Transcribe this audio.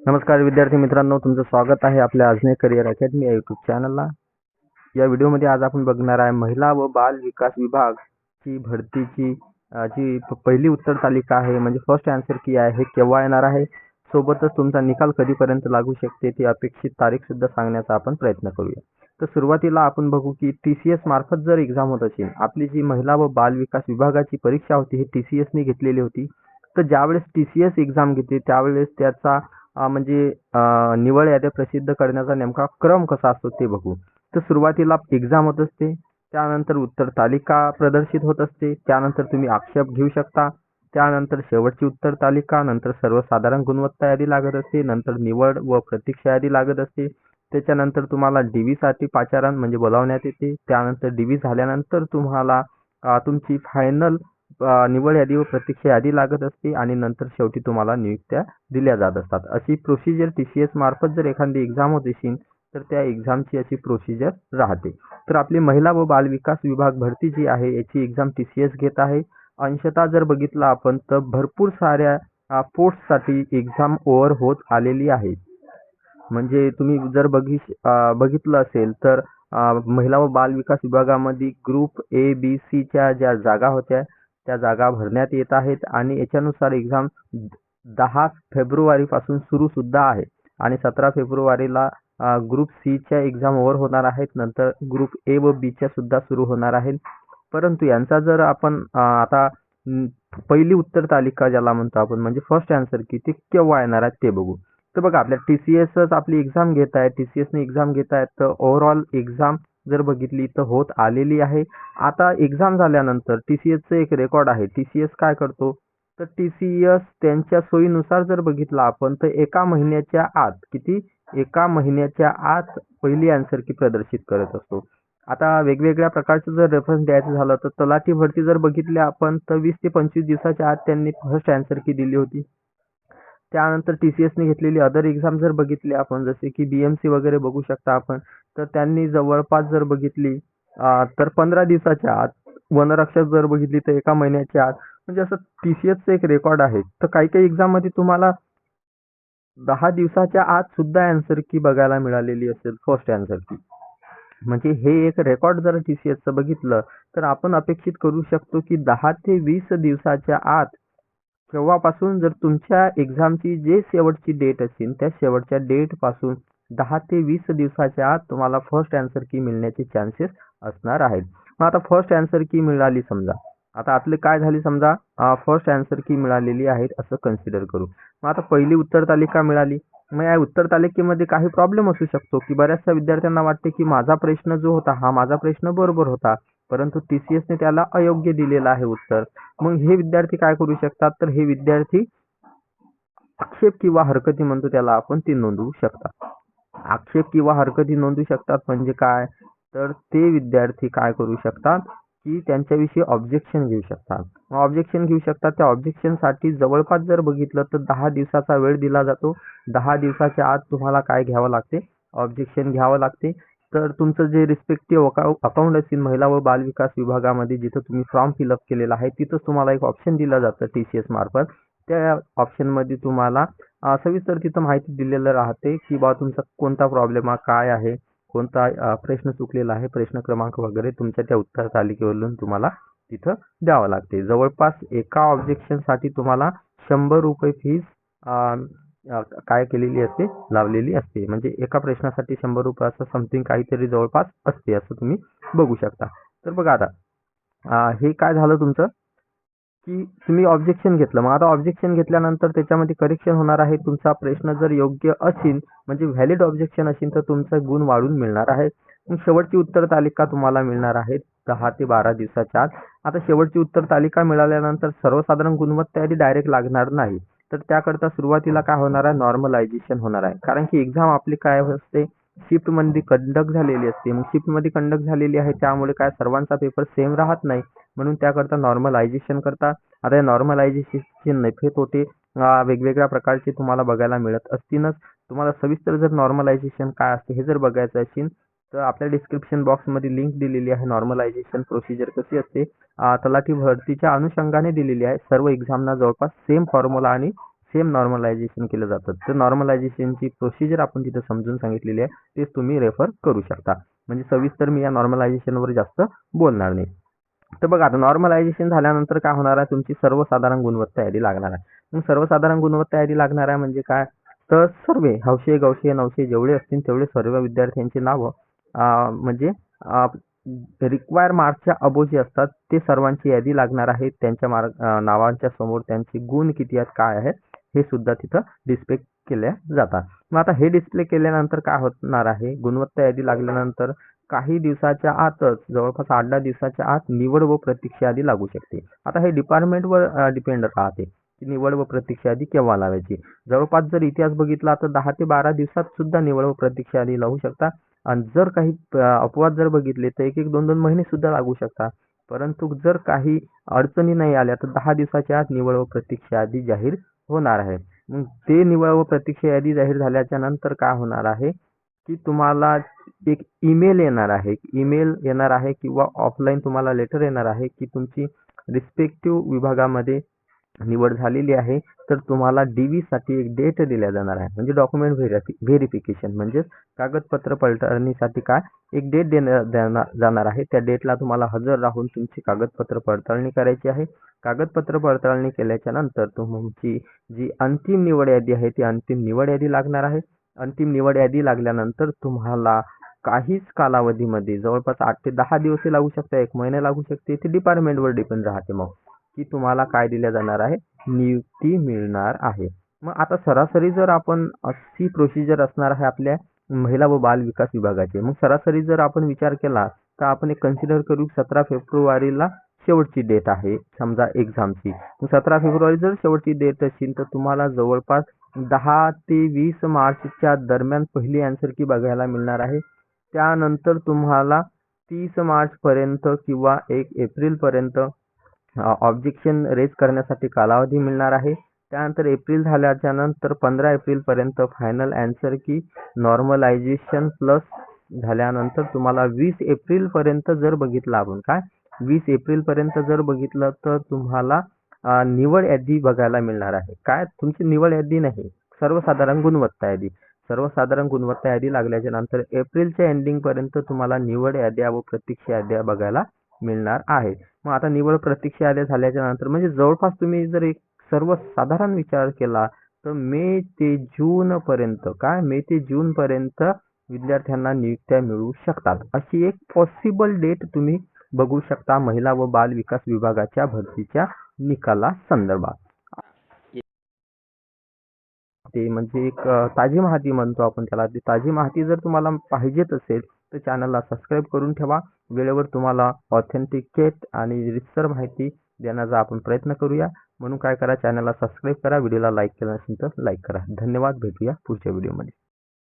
नमस्कार विद्यार्थी मित्रांनो तुमचं स्वागत आहे आपल्या अजने करिअर अकॅडमी या यूट्यूब चॅनलला या व्हिडिओमध्ये आज आपण बघणार आहे महिला व बाल विकास विभागची भरतीची जी पहिली उत्तर तालिका आहे म्हणजे फर्स्ट आन्सर की आहे हे केव्हा येणार आहे? सोबतच तुमचा निकाल कधीपर्यंत लागू शकते ती अपेक्षित तारीख सुद्धा सांगण्याचा आपण प्रयत्न करूया. तर सुरुवातीला आपण बघू की टी सी एस मार्फत जर एक्झाम होत असेल आपली जी महिला व बाल विकास विभागाची परीक्षा होती ही टी सी एसनी घेतलेली होती. तर ज्यावेळेस टी सी एस एक्झाम घेते त्यावेळेस त्याचा म्हणजे निवड याद्या प्रसिद्ध करण्याचा नेमका क्रम कसा असतो ते बघू. तर सुरुवातीला एक्झाम होत असते त्यानंतर उत्तर तालिका प्रदर्शित होत असते त्यानंतर तुम्ही आक्षेप घेऊ शकता त्यानंतर शेवटची उत्तर तालिका नंतर सर्वसाधारण गुणवत्ता यादी लागत असते नंतर निवड व प्रतीक्षा यादी लागत असते त्याच्यानंतर तुम्हाला डी साठी पाचारण म्हणजे बोलावण्यात येते त्यानंतर डी झाल्यानंतर तुम्हाला तुमची फायनल निवड यादी व प्रतीक्षा यादी लागत असते आणि नंतर शेवटी तुम्हाला नियुक्त्या दिल्या जात असतात. अशी प्रोसिजर टी सी एस मार्फत जर एखादी एक्झाम होत असेल तर त्या एक्झामची अशी प्रोसिजर राहते. तर आपली महिला व बाल विकास विभाग भरती जी आहे याची एक्झाम टी सी एस घेत आहे. अंशतः जर बघितलं आपण तर भरपूर साऱ्या पोस्टसाठी एक्झाम ओव्हर होत आलेली आहे. म्हणजे तुम्ही जर बघी बघितलं असेल तर महिला व बाल विकास विभागामध्ये ग्रुप ए बी सीच्या ज्या जागा होत्या त्या जागा भरण्यात येत आहेत आणि याच्यानुसार एक्झाम दहा फेब्रुवारीपासून सुरू सुद्धा आहे. आणि सतरा फेब्रुवारीला ग्रुप सीच्या एक्झाम ओव्हर होणार आहेत. नंतर ग्रुप ए व बीच्या सुद्धा सुरू होणार आहेत. परंतु यांचा जर आपण आता पहिली उत्तर तालिका ज्याला म्हणतो आपण म्हणजे फर्स्ट आन्सर की ते केव्हा येणार आहेत ते बघू. तर बघा आपल्या टी सी एसच आपली एक्झाम घेत आहे टी सी एसने एक्झाम घेत आहेत. तर ओव्हरऑल एक्झाम जर बघितली तर होत आलेली आहे. आता एक्झाम झाल्यानंतर टी सी एसचं एक रेकॉर्ड आहे. टी सी एस काय करतो? तर टी सी एस त्यांच्या सोयीनुसार जर बघितलं आपण तर एका महिन्याच्या आत किती? एका महिन्याच्या आत पहिली आन्सर की प्रदर्शित करत असतो. आता वेगवेगळ्या प्रकारचं जर रेफरन्स द्यायचं झालं तर तलाठी भरती जर बघितली आपण तर वीस ते पंचवीस दिवसाच्या आत त्यांनी फर्स्ट आन्सर की दिली होती. त्यानंतर टी सी एसने घेतलेली अदर एक्झाम जर बघितली आपण जसे की बी एम सी वगैरे बघू शकता आपण तर त्यांनी जवळपास जर बघितली तर पंधरा दिवसाच्या आत वनरक्षक जर बघितली तर एका महिन्याच्या आत म्हणजे असं टी सी एसचं एक रेकॉर्ड आहे. तर काही काही एक्झाममध्ये तुम्हाला दहा दिवसाच्या आत सुद्धा अन्सर की बघायला मिळालेली असेल फर्स्ट आन्सर की. म्हणजे हे एक रेकॉर्ड जर टी सी एसचं बघितलं तर आपण अपेक्षित करू शकतो की दहा ते वीस दिवसाच्या आत केव्हापासून जर तुमच्या एक्झामची जे शेवटची डेट असेल त्या शेवटच्या डेटपासून दहा ते वीस दिवसाच्या आत तुम्हाला फर्स्ट आन्सर की मिळण्याचे चान्सेस असणार आहेत. मग आता फर्स्ट आन्सर की मिळाली समजा. आता आपले काय झाली समजा? फर्स्ट आन्सर की मिळालेली आहे असं कन्सिडर करू. मग आता पहिली उत्तर तालिका मिळाली. मग या उत्तर तालिकेमध्ये काही प्रॉब्लेम असू शकतो की बऱ्याचशा विद्यार्थ्यांना वाटते की माझा प्रश्न जो होता हा माझा प्रश्न बरोबर होता. परंतु टी सी एसने त्याला अयोग्य दिलेलं आहे उत्तर. मग हे विद्यार्थी काय करू शकतात? तर हे विद्यार्थी आक्षेप किंवा हरकती म्हणतो त्याला आपण ती नोंदवू शकतात आक्षेप किंवा हरकती नोंदवू शकतात. म्हणजे काय? तर ते विद्यार्थी काय करू शकतात? की त्यांच्याविषयी ऑब्जेक्शन घेऊ शकतात. ऑब्जेक्शन घेऊ शकतात. त्या ऑब्जेक्शनसाठी जवळपास जर बघितलं तर दहा दिवसाचा वेळ दिला जातो. दहा दिवसाच्या आत तुम्हाला काय घ्यावं लागते? ऑब्जेक्शन घ्यावं लागते. तर तुमचं जे रिस्पेक्टिव्ह अकाउंट असेल महिला व बाल विकास विभागामध्ये जिथं तुम्ही फॉर्म फिलअप केलेला आहे तिथंच तुम्हाला एक ऑप्शन दिलं जातं टी सी एस मार्फत. त्या ऑप्शनमध्ये तुम्हाला सविस्तर तिथं माहिती दिलेलं राहते की बा तुमचा कोणता प्रॉब्लेम काय आहे कोणता प्रश्न चुकलेला आहे प्रश्न क्रमांक वगैरे तुमच्या त्या उत्तर तालिकेवरून तुम्हाला तिथं द्यावं लागते. जवळपास एका ऑब्जेक्शनसाठी तुम्हाला शंभर रुपये फीस काय केलेली असते लावलेली असते. म्हणजे एका प्रश्नासाठी शंभर रुपयाचं समथिंग काहीतरी जवळपास असते असं तुम्ही बघू शकता. तर बघा आता हे काय झालं तुमचं? की तुम्ही ऑब्जेक्शन घेतलं. मग आता ऑब्जेक्शन घेतल्यानंतर त्याच्यामध्ये करेक्शन होणार आहे. तुमचा प्रश्न जर योग्य असेल म्हणजे व्हॅलिड ऑब्जेक्शन असेल तर तुमचा गुण वाढून मिळणार आहे. मग शेवटची उत्तर तालिका तुम्हाला मिळणार आहे दहा ते बारा दिवसाच्या आत. आता शेवटची उत्तर तालिका मिळाल्यानंतर सर्वसाधारण गुणवत्ता यादी डायरेक्ट लागणार नाही. तर त्याकरता सुरुवातीला काय होणार आहे? नॉर्मलायझेशन होणार आहे. कारण की एक्झाम आपली काय असते? शिफ्टमध्ये कंडक्ट झालेली असते. मग शिफ्टमध्ये कंडक्ट झालेली आहे त्यामुळे काय सर्वांचा पेपर सेम राहत नाही. म्हणून त्याकरता नॉर्मलायझेशन करता. आता या नॉर्मलायझेशनचे नफे तोटे वेगवेगळ्या प्रकारचे तुम्हाला बघायला मिळत असतीलच. तुम्हाला सविस्तर जर नॉर्मलायझेशन काय असते हे जर बघायचं असेल तर आपल्या डिस्क्रिप्शन बॉक्समध्ये लिंक दिलेली आहे नॉर्मलायझेशन प्रोसिजर कशी असते. तलाठी भरतीच्या अनुषंगाने दिलेली आहे. सर्व एक्झामना जवळपास सेम फॉर्म्युला आणि सेम नॉर्मलायझेशन केलं जातं. तर नॉर्मलायझेशनची प्रोसिजर आपण तिथं समजून सांगितलेली आहे. तेच तुम्ही रेफर करू शकता. म्हणजे सविस्तर मी या नॉर्मलायझेशनवर जास्त बोलणार नाही. तर बघा आता नॉर्मलायझेशन झाल्यानंतर काय होणार आहे? तुमची सर्वसाधारण गुणवत्ता यादी लागणार आहे. मग सर्वसाधारण गुणवत्ता यादी लागणार आहे म्हणजे काय? तर सर्वे हौशे गौशे नवशे जेवढे असतील तेवढे सर्व विद्यार्थ्यांची नावं म्हणजे रिक्वायर मार्कच्या अबो जे असतात ते सर्वांची यादी लागणार आहे. त्यांच्या मार्क नावांच्या समोर त्यांचे गुण किती आहेत काय आहेत हे सुद्धा तिथं डिस्प्ले केल्या जातात. मग आता हे डिस्प्ले केल्यानंतर काय होणार आहे? गुणवत्ता यादी लागल्यानंतर काही दिवसाच्या आतच जवळपास आठ दहा दिवसाच्या आत निवड व प्रतीक्षा यादी लागू शकते. आता हे डिपार्टमेंटवर डिपेंड राहते की निवड व प्रतीक्षा यादी केव्हा लावायची. जवळपास जर इतिहास बघितला तर दहा ते बारा दिवसात सुद्धा निवड व प्रतीक्षा यादी लावू शकता. आणि जर काही अपवाद जर बघितले तर एक एक दोन दोन महिने सुद्धा लागू शकतात परंतु जर काही अडचणी नाही आल्या तर दहा दिवसाच्या आत निवड व प्रतीक्षा यादी जाहीर होणार आहे. मग ते निवड व प्रतीक्षा यादी जाहीर झाल्याच्यानंतर काय होणार आहे? की तुम्हाला एक ईमेल येणार आहे. ईमेल येणार आहे किंवा ऑफलाईन तुम्हाला लेटर येणार आहे की तुमची रिस्पेक्टिव्ह विभागामध्ये निवड झालेली आहे तर तुम्हाला डी साठी एक डेट दिल्या जाणार आहे. म्हणजे डॉक्युमेंट व्हेरिफि व्हेरिफिकेशन म्हणजेच कागदपत्र पडताळणीसाठी काय? एक डेट देण्या देणार जाणार आहे. त्या डेटला तुम्हाला हजर राहून तुमची कागदपत्र पडताळणी करायची आहे. कागदपत्र पडताळणी केल्याच्यानंतर तुमची जी अंतिम निवड यादी आहे ती अंतिम निवड यादी लागणार आहे. अंतिम निवड यादी लागल्यानंतर तुम्हाला काहीच कालावधीमध्ये जवळपास आठ ते दहा दिवस लागू शकते एक महिने लागू शकते. ते डिपार्टमेंटवर डिपेंड राहते मग की तुम्हाला काय दिल्या जाणार आहे नियुक्ती मिळणार आहे. मग आता सरासरी जर आपण अशी प्रोसिजर असणार आहे आपल्या महिला व बाल विकास विभागाची मग सरासरी जर आपण विचार केला तर आपण एक कन्सिडर करू सतरा फेब्रुवारीला शेवटची डेट आहे समजा एक्झामची सतरा फेब्रुवारी जर शेवटची डेट असेल तर तुम्हाला जवळपास दहा ते वीस मार्चच्या दरम्यान पहिली आन्सर की बघायला मिळणार आहे. त्यानंतर तुम्हाला तीस मार्चपर्यंत किंवा एक एप्रिलपर्यंत ऑब्जेक्शन रेज करण्यासाठी कालावधी मिळणार आहे. त्यानंतर एप्रिल झाल्याच्यानंतर पंधरा एप्रिलपर्यंत final answer key normalisation plus झाल्यानंतर तुम्हाला वीस एप्रिलपर्यंत जर बघितलं आपण काय? वीस एप्रिलपर्यंत जर बघितलं तर तुम्हाला निवड यादी बघायला मिळणार आहे. काय? तुमची निवड यादी नाही. सर्वसाधारण गुणवत्ता यादी. सर्वसाधारण गुणवत्ता यादी लागल्याच्या नंतर एप्रिलच्या एंडिंग पर्यंत तुम्हाला निवड याद्या व प्रतीक्षा याद्या बघायला मिळणार आहे. मग आता निवड प्रतीक्षा याद्या झाल्याच्यानंतर म्हणजे जवळपास तुम्ही जर एक सर्वसाधारण विचार केला तर मे ते जून पर्यंत काय? मे ते जून पर्यंत विद्यार्थ्यांना नियुक्त्या मिळू शकतात. अशी एक पॉसिबल डेट तुम्ही बघू शकता. महिला व बाल विकास विभागाच्या भरतीच्या निकाला संदर्भात. ते म्हणजे एक ताजी माहिती म्हणतो आपण त्याला. ती ताजी माहिती जर तुम्हाला पाहिजेच असेल तर चॅनलला सबस्क्राईब करून ठेवा. वेळेवर तुम्हाला ऑथेंटिकेट आणि रितसर माहिती देण्याचा आपण प्रयत्न करूया. म्हणून काय करा चॅनलला सबस्क्राईब करा. व्हिडिओला लाईक केला नसेल तर लाईक करा. धन्यवाद. भेटूया पुढच्या व्हिडिओमध्ये